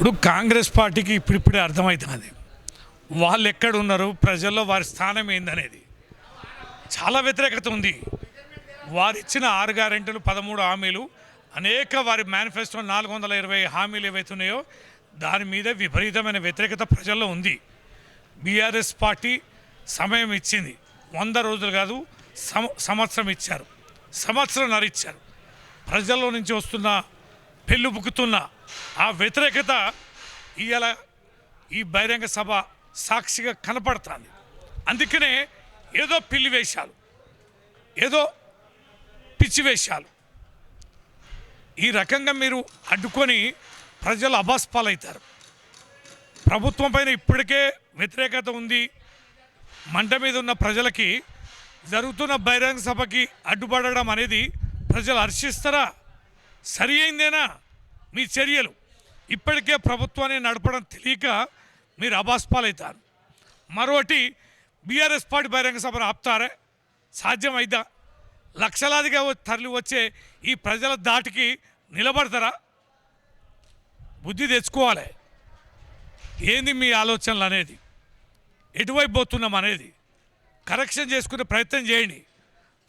ఇప్పుడు కాంగ్రెస్ పార్టీకి ఇప్పుడిప్పుడే అర్థమవుతున్నది వాళ్ళు ఎక్కడ ఉన్నారు ప్రజల్లో వారి స్థానం ఏందనేది. చాలా వ్యతిరేకత ఉంది. వారు ఇచ్చిన ఆరు గ్యారెంటీలు పదమూడు హామీలు అనేక వారి మేనిఫెస్టో నాలుగు వందల ఇరవై హామీలు ఏవైతున్నాయో దాని మీద విపరీతమైన వ్యతిరేకత ప్రజల్లో ఉంది. బీఆర్ఎస్ పార్టీ సమయం ఇచ్చింది. వంద రోజులు కాదు సం సంవత్సరం ఇచ్చారు. సంవత్సరం నరిచ్చారు ప్రజల్లో నుంచి వస్తున్న పెళ్ళుబుక్కుతున్న ఆ వ్యతిరేకత ఇవాళ ఈ బహిరంగ సభ సాక్షిగా కనపడుతుంది. అందుకనే ఏదో పిల్లి వేషాలు ఏదో పిచ్చి వేషాలు. ఈ రకంగా మీరు అడ్డుకొని ప్రజలు అబాస్పాలవుతారు ప్రభుత్వం పైన ఇప్పటికే వ్యతిరేకత ఉంది. మంట మీద ఉన్న ప్రజలకి జరుగుతున్న బహిరంగ సభకి అడ్డుపడడం అనేది ప్రజలు హర్షిస్తారా? సరి అయిందేనా? మీ చర్యలు. ఇప్పటికే ప్రభుత్వాన్ని నడపడం తెలియక మీరు అబాస్పాలవుతారు మరొకటి బీఆర్ఎస్ పార్టీ బహిరంగ సభను ఆపుతారే? సాధ్యమైద్దా లక్షలాదిగా తరలి వచ్చే ఈ ప్రజల దాటికి నిలబడతారా? బుద్ధి తెచ్చుకోవాలి. ఏంది మీ ఆలోచనలు అనేది? ఎటువైపు పోతున్నాం అనేది? కరెక్షన్ చేసుకునే ప్రయత్నం చేయండి.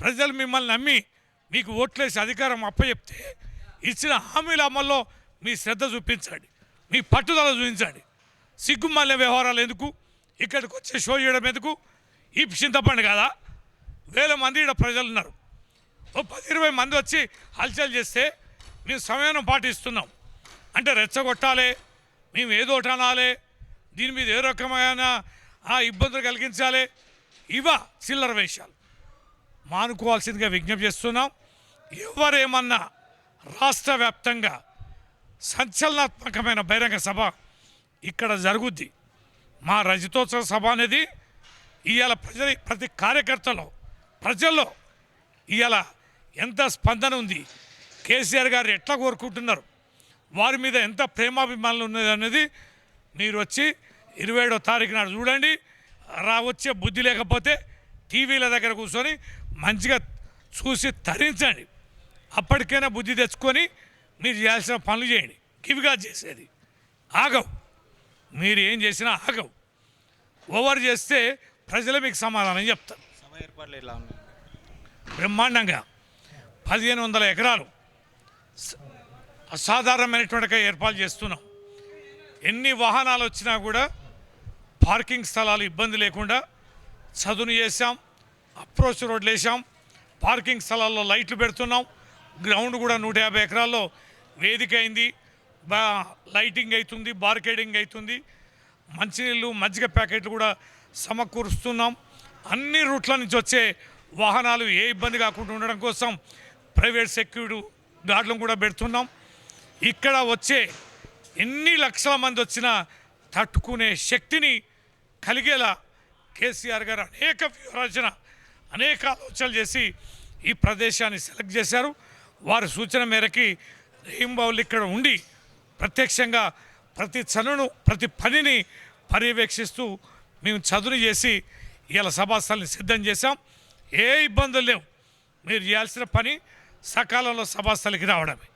ప్రజలు మిమ్మల్ని నమ్మి మీకు ఓట్లేసి అధికారం అప్పచెప్తే ఇచ్చిన హామీల అమల్లో మీ శ్రద్ధ చూపించండి. మీ పట్టుదల చూపించండి. సిగ్గుమాలిన వ్యవహారాలు ఎందుకు? ఇక్కడికి వచ్చే షో చేయడం ఎందుకు? ఈ చింతపండు కదా? వేల మంది ఇక్కడ ప్రజలు ఉన్నారు. ఓ పది ఇరవై మంది వచ్చి హల్చల్ చేస్తే మేము సమయం పాటిస్తున్నాం. అంటే రెచ్చగొట్టాలి మేము ఏదో ఒకటి అనాలి దీని మీద ఏ రకమైన ఆ ఇబ్బందులు కలిగించాలి. ఇవ చిల్లర వేషాలు. మానుకోవాల్సిందిగా విజ్ఞప్తి చేస్తున్నాం. ఎవరేమన్నా రాష్ట్ర వ్యాప్తంగా సంచలనాత్మకమైన బహిరంగ సభ ఇక్కడ జరుగుద్ది. మా రజతోత్సవ సభ అనేది ఇవాళ ప్రజల ప్రతి కార్యకర్తలో ప్రజల్లో ఇవాళ ఎంత స్పందన ఉంది కేసీఆర్ గారు ఎట్లా కోరుకుంటున్నారు వారి మీద ఎంత ప్రేమాభిమానులు ఉన్నది అనేది మీరు వచ్చి ఇరవై ఏడో తారీఖు నాడు చూడండి. రా వచ్చే బుద్ధి లేకపోతే టీవీల దగ్గర కూర్చొని మంచిగా చూసి తరించండి. అప్పటికైనా బుద్ధి తెచ్చుకొని మీరు చేయాల్సిన పనులు చేయండి. కివిగా చేసేది. ఆగవు. మీరు ఏం చేసినా ఆగవు. ఓవర్ చేస్తే ప్రజలే మీకు సమాధానం చెప్తారు. సభ ఏర్పాట్లు ఎలా ఉన్నాయి? బ్రహ్మాండంగా. పదిహేను వందల ఎకరాలు. అసాధారణమైనటువంటి ఏర్పాటు చేస్తున్నాం. ఎన్ని వాహనాలు వచ్చినా కూడా పార్కింగ్ స్థలాలు ఇబ్బంది లేకుండా చదును చేసాం అప్రోచ్ రోడ్లు వేసాం పార్కింగ్ స్థలాల్లో లైట్లు పెడుతున్నాం. గ్రౌండ్ కూడా నూట యాభై ఎకరాల్లో వేదిక అయింది. బా లైటింగ్ అవుతుంది బార్కేడింగ్ అవుతుంది మంచినీళ్ళు మజ్జిగ ప్యాకెట్లు కూడా సమకూరుస్తున్నాం. అన్ని రూట్ల నుంచి వచ్చే వాహనాలు ఏ ఇబ్బంది కాకుండా ఉండడం కోసం ప్రైవేట్ సెక్యూరిటీ గార్డులను కూడా పెడుతున్నాం. ఇక్కడ వచ్చే ఎన్ని లక్షల మంది వచ్చినా తట్టుకునే శక్తిని కలిగేలా కేసీఆర్ గారు అనేక వ్యూహరచన అనేక ఆలోచనలు చేసి ఈ ప్రదేశాన్ని సెలెక్ట్ చేశారు. వారి సూచన మేరకి రెయింబావులు ఇక్కడ ఉండి ప్రత్యక్షంగా ప్రతి చనును ప్రతి పనిని పర్యవేక్షిస్తూ మేము చదును చేసి ఇలా సభాస్థలని సిద్ధం చేశాం. ఏ ఇబ్బందులు లేవు. మీరు చేయాల్సిన పని సకాలంలో సభాస్థలికి రావడమే.